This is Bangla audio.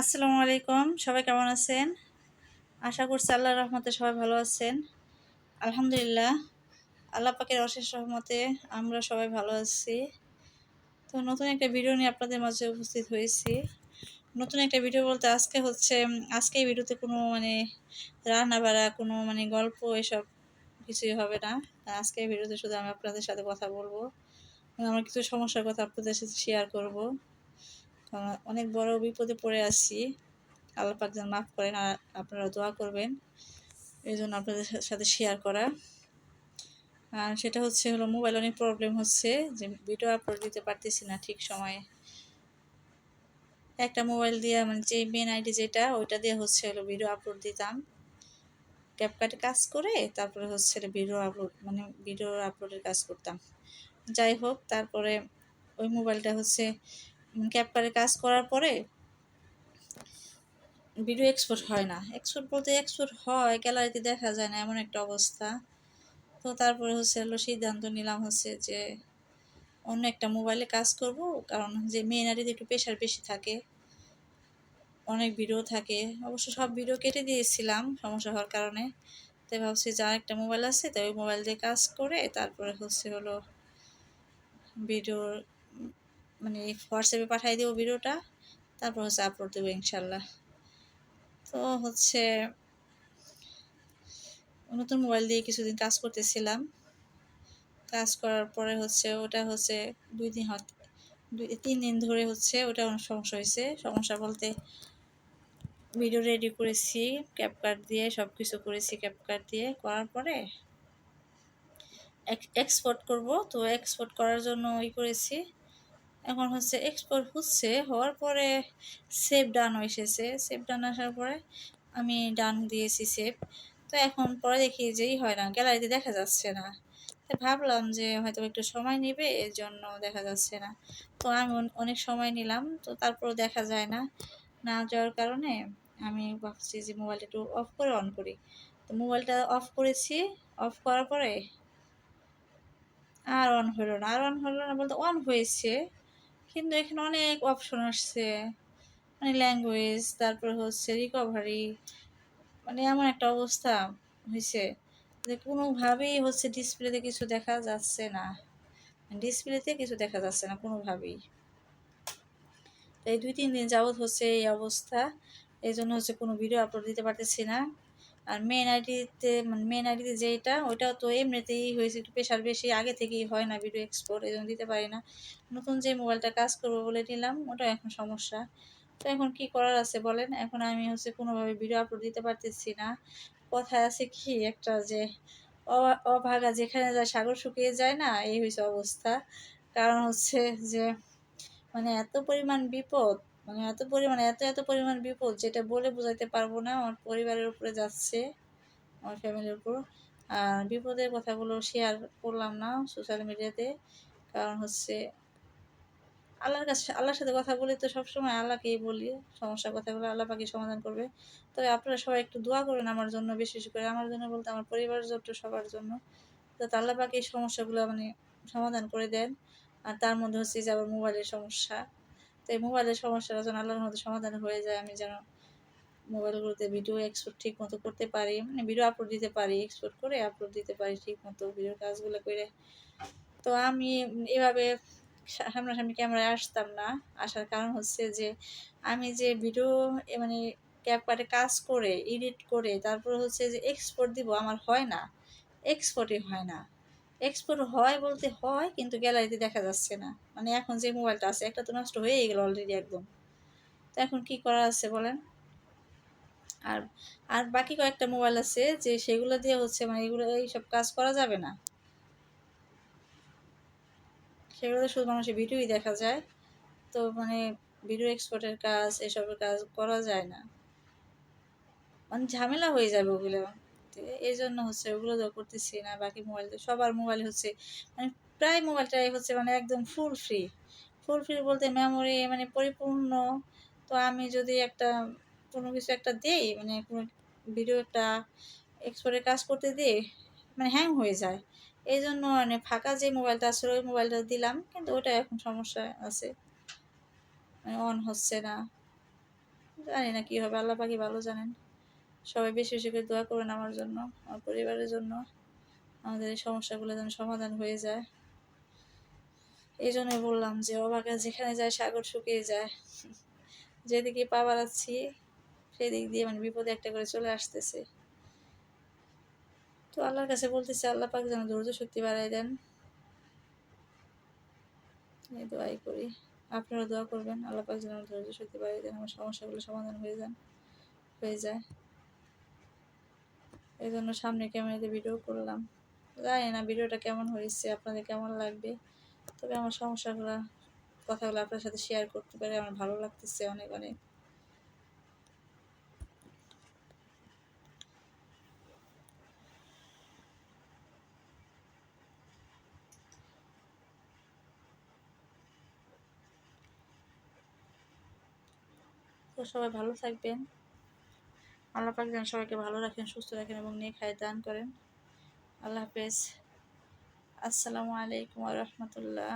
আসসালামু আলাইকুম। সবাই কেমন আছেন? আশা করছি আল্লাহর রহমতে সবাই ভালো আছেন। আলহামদুলিল্লাহ, আল্লাহ পাকের অশেষ রহমতে আমরা সবাই ভালো আছি। তো নতুন একটা ভিডিও নিয়ে আপনাদের মাঝে উপস্থিত হয়েছি। নতুন একটা ভিডিও বলতে আজকে হচ্ছে, আজকে এই ভিডিওতে কোনো মানে রান্না বাড়া কোনো মানে গল্প এসব কিছুই হবে না। আজকে এই ভিডিওতে শুধু আমি আপনাদের সাথে কথা বলব। আমার কিছু সমস্যার কথা আপনাদের সাথে শেয়ার করব। অনেক বড় বিপদে পড়ে আছি। আল্লাহ পাক যেন মাফ করেন আর আপনারা দোয়া করবেন। এই জন্য আপনাদের সাথে শেয়ার করা। আর সেটা হচ্ছে হলো মোবাইল অনেক প্রবলেম হচ্ছে যে ভিডিও আপলোড দিতে পারতেছি না ঠিক সময়ে। একটা মোবাইল দিয়ে মানে যে মেন আইডি যেটা, ওইটা দিয়ে হচ্ছে হলো ভিডিও আপলোড দিতাম। ক্যাপকাটে কাজ করে তারপরে হচ্ছে ভিডিও আপলোড মানে ভিডিও আপলোডের কাজ করতাম। যাই হোক, তারপরে ওই মোবাইলটা হচ্ছে ক্যাপকারে কাজ করার পরে ভিডিও এক্সপোর্ট হয় না। এক্সপোর্ট বলতে এক্সপোর্ট হয় গ্যালারিতে দেখা যায় না, এমন একটা অবস্থা। তো তারপরে হচ্ছে হলো সিদ্ধান্ত নিলাম হচ্ছে যে অন্য একটা মোবাইলে কাজ করব, কারণ যে মেয়েনারিতে একটু প্রেশার বেশি থাকে। অনেক ভিডিও থাকে। অবশ্য সব ভিডিও কেটে দিয়েছিলাম, সমস্যা হওয়ার কারণে। তাই ভাবছি যে একটা মোবাইল আছে তাই ওই মোবাইল দিয়ে কাজ করে, তারপরে হচ্ছে হলো ভিডিওর মানে হোয়াটসঅ্যাপে পাঠিয়ে দেবো ভিডিওটা, তারপর হচ্ছে আপলোড দেবো ইনশাল্লাহ। তো হচ্ছে নতুন মোবাইল দিয়ে কিছুদিন কাজ করতেছিলাম। কাজ করার পরে হচ্ছে ওটা হচ্ছে দুই দিন দুই, তিন দিন ধরে হচ্ছে ওটা অনেক সমস্যা হয়েছে। সমস্যা বলতে ভিডিও রেডি করেছি ক্যাপকার্ড দিয়ে সব কিছু করেছি ক্যাপকার্ড দিয়ে। করার পরে এক্সপোর্ট করব। তো এক্সপোর্ট করার জন্য ই করেছি। এখন হচ্ছে এক্সপোর্ট হচ্ছে, হওয়ার পরে সেভ ডান এসেছে। সেভ ডান আসার পরে আমি ডান দিয়েছি সেভ তো এখন পরে দেখি যেই হয় না গ্যালারিতে দেখা যাচ্ছে না। ভাবলাম যে হয়তো একটু সময় নেবে, এর জন্য দেখা যাচ্ছে না। তো আমি অনেক সময় নিলাম, তো তারপর দেখা যায় না। না যাওয়ার কারণে আমি ভাবছি যে মোবাইলটা একটু অফ করে অন করি। তো মোবাইলটা অফ করেছি অফ করার পরে আর অন হলো না। আর অন হলো না বলতে অন হয়েছে। কিন্তু এখানে অনেক অপশন আসছে। মানে ল্যাঙ্গুয়েজ তারপর হচ্ছে রিকভারি মানে এমন একটা অবস্থা হয়েছে যে কোনোভাবেই হচ্ছে ডিসপ্লেতে কিছু দেখা যাচ্ছে না। ডিসপ্লেতে কিছু দেখা যাচ্ছে না কোনোভাবেই। এই দুই, তিন দিন যাবৎ হচ্ছে এই অবস্থা। এই জন্য হচ্ছে কোনো ভিডিও আপলোড দিতে পারতেছি না। আর মেন আইডিতে মানে মেন আইডিতে যেটা ওইটাও তো এমনিতেই হয়েছে একটু প্রেশার বেশি, আগে থেকেই হয় না ভিডিও এক্সপোর্ট এই দিতে পারি না। নতুন যে মোবাইলটা কাজ করব বলে নিলাম, ওটাও এখন সমস্যা। তো এখন কি করার আছে বলেন? এখন আমি হচ্ছে কোনোভাবে ভিডিও আপলোড দিতে পারতেছি না। কথায় আছে কি একটা যে অভাগা যেখানে যায় সাগর শুকিয়ে যায় না, এই হয়েছে অবস্থা। কারণ হচ্ছে যে মানে এত পরিমাণ বিপদ মানে এত পরিমাণ, এত এত পরিমাণ বিপদ যেটা বলে বোঝাইতে পারব না। আমার পরিবারের উপরে যাচ্ছে, আমার ফ্যামিলির উপর। আর বিপদের কথাগুলো শেয়ার করলাম না সোশ্যাল মিডিয়াতে কারণ হচ্ছে আল্লাহর কাছে, আল্লাহর সাথে কথা বলি তো সবসময় আল্লাহকেই বলি। সমস্যার কথাগুলো আল্লাহ পাখি সমাধান করবে। তবে আপনারা সবাই একটু দোয়া করেন আমার জন্য বিশেষ করে, আমার জন্য বলতে আমার পরিবারের জন্য সবার জন্য। যাতে আল্লাহ পাখি এই সমস্যাগুলো মানে সমাধান করে দেন। আর তার মধ্যে হচ্ছে যে আবার মোবাইলের সমস্যা। তো এই মোবাইলের সমস্যাটা যেন আল্লাহর মধ্যে সমাধান হয়ে যায়, আমি যেন মোবাইলগুলোতে ভিডিও এক্সপোর্ট ঠিক মতো করতে পারি মানে ভিডিও আপলোড দিতে পারি এক্সপোর্ট করে আপলোড দিতে পারি ঠিক মতো ভিডিওর কাজগুলো করে। তো আমি এভাবে সামনাসামনি ক্যামেরায় আসতাম না, আসার কারণ হচ্ছে যে আমি যে ভিডিও মানে ক্যাপকাটে কাজ করে এডিট করে, তারপর হচ্ছে যে এক্সপোর্ট দিব, আমার হয় না এক্সপোর্টই হয় না। এক্সপোর্ট হয় বলতে হয়, কিন্তু গ্যালারিতে দেখা যাচ্ছে না। মানে এখন যে মোবাইলটা আছে, একটা তো নষ্ট হয়েই গেল অলরেডি একদম। তো এখন কি করা আছে বলেন? আর আর বাকি কয়েকটা মোবাইল আছে যে সেগুলো দিয়ে হচ্ছে মানে এগুলো এইসব কাজ করা যাবে না। সেগুলোতে শুধু মানুষের ভিডিওই দেখা যায়। তো মানে ভিডিও এক্সপোর্টের কাজ, এসবের কাজ করা যায় না। মানে ঝামেলা হয়ে যাবে ওগুলো। এই জন্য হচ্ছে ওগুলো তো করতেছি না, বাকি মোবাইল তো, সবার মোবাইল হচ্ছে মানে প্রায় মোবাইলটাই হচ্ছে মানে একদম ফুল ফ্রি ফুল ফ্রি বলতে মেমোরি মানে পরিপূর্ণ। তো আমি যদি একটা কোনো কিছু একটা দিই মানে কোনো ভিডিও একটা কাজ করতে দিই মানে হ্যাং হয়ে যায়। এই জন্য মানে ফাঁকা যে মোবাইলটা আসলে ওই মোবাইলটা দিলাম, কিন্তু ওটা এখন সমস্যা আছে। মানে অন হচ্ছে না। জানি না কী হবে, আল্লাহ পাখি ভালো জানেন। সবাই বেশি বেশি করে দোয়া করবেন আমার জন্য, আমার পরিবারের জন্য। আমাদের এই সমস্যাগুলো যেন সমাধান হয়ে যায়। এই জন্যই বললাম যে, অবাকা যেখানে যায় সাগর শুকিয়ে যায়। যেদিকে পা বাড়াচ্ছি, সেদিক দিয়ে মানে বিপদে একটা করে চলে আসতেছে। তো আল্লাহর কাছে বলতেছি, আল্লাহ পাক যেন ধৈর্য শক্তি বাড়াই দেন। এই দোয়াই করি। আপনারা দোয়া করবেন, আল্লাহ পাক যেন ধৈর্য শক্তি বাড়িয়ে দেন, আমার সমস্যাগুলো সমাধান হয়ে যান, হয়ে যায়। এই জন্য সামনে ক্যামেরাতে ভিডিও করলাম। জানি না ভিডিওটা কেমন হয়েছে, আপনাদের কেমন লাগবে? তবে আমার সমস্যাগুলো, কথাগুলো আপনার সাথে শেয়ার করতে পারে আমার ভালো লাগতেছে অনেক অনেক। তো সবাই ভালো থাকবেন। আল্লাহ পাক যেন সবাইকে ভালো রাখেন, সুস্থ রাখেন এবং নিয়ে খায় দান করেন। আল্লাহ হাফেজ। আসসালামু আলাইকুম রহমতুল্লাহ।